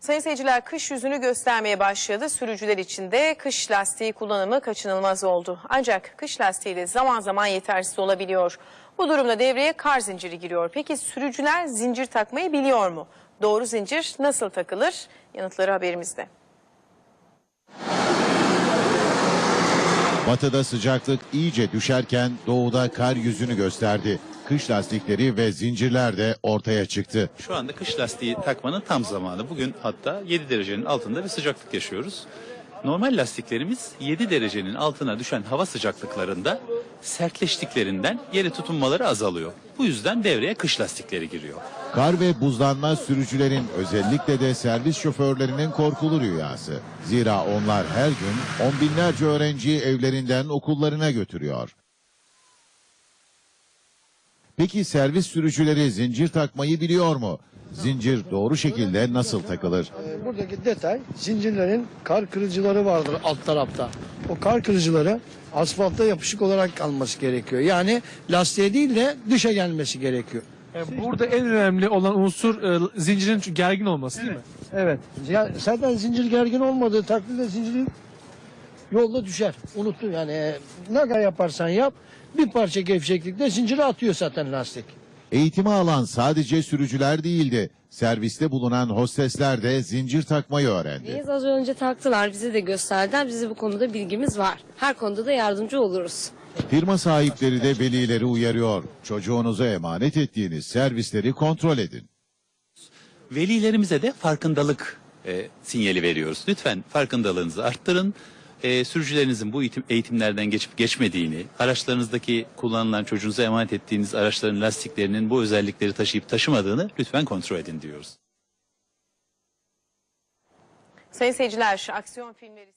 Sayın seyirciler kış yüzünü göstermeye başladı. Sürücüler için de kış lastiği kullanımı kaçınılmaz oldu. Ancak kış lastiği de zaman zaman yetersiz olabiliyor. Bu durumda devreye kar zinciri giriyor. Peki sürücüler zincir takmayı biliyor mu? Doğru zincir nasıl takılır? Yanıtları haberimizde. Batıda sıcaklık iyice düşerken doğuda kar yüzünü gösterdi. Kış lastikleri ve zincirler de ortaya çıktı. Şu anda kış lastiği takmanın tam zamanı. Bugün hatta 7 derecenin altında bir sıcaklık yaşıyoruz. Normal lastiklerimiz 7 derecenin altına düşen hava sıcaklıklarında sertleştiklerinden yere tutunmaları azalıyor. Bu yüzden devreye kış lastikleri giriyor. Kar ve buzlanma sürücülerin özellikle de servis şoförlerinin korkulu rüyası. Zira onlar her gün on binlerce öğrenciyi evlerinden okullarına götürüyor. Peki servis sürücüleri zincir takmayı biliyor mu? Zincir doğru şekilde nasıl takılır? Buradaki detay zincirlerin kar kırıcıları vardır alt tarafta. O kar kırıcıları asfalta yapışık olarak kalması gerekiyor. Yani lastiğe değil de dışa gelmesi gerekiyor. Yani burada en önemli olan unsur e, zincirin gergin olması değil mi? Evet. Ya zaten zincir gergin olmadığı takdirde zinciri yolda düşer. Unuttun yani e, ne kadar yaparsan yap bir parça gevşeklikte zinciri atıyor zaten lastik. Eğitimi alan sadece sürücüler değildi. Serviste bulunan hostesler de zincir takmayı öğrendi. Biz az önce taktılar, bize de gösterdiler. Bize bu konuda bilgimiz var. Her konuda da yardımcı oluruz. Firma sahipleri de velileri uyarıyor. Çocuğunuza emanet ettiğiniz servisleri kontrol edin. Velilerimize de farkındalık e, sinyali veriyoruz. Lütfen farkındalığınızı arttırın. E, sürücülerinizin bu eğitim, eğitimlerden geçip geçmediğini, araçlarınızdaki kullanılan çocuğunuza emanet ettiğiniz araçların lastiklerinin bu özellikleri taşıyıp taşımadığını lütfen kontrol edin diyoruz. Sayın seyirciler aksiyon filmleri...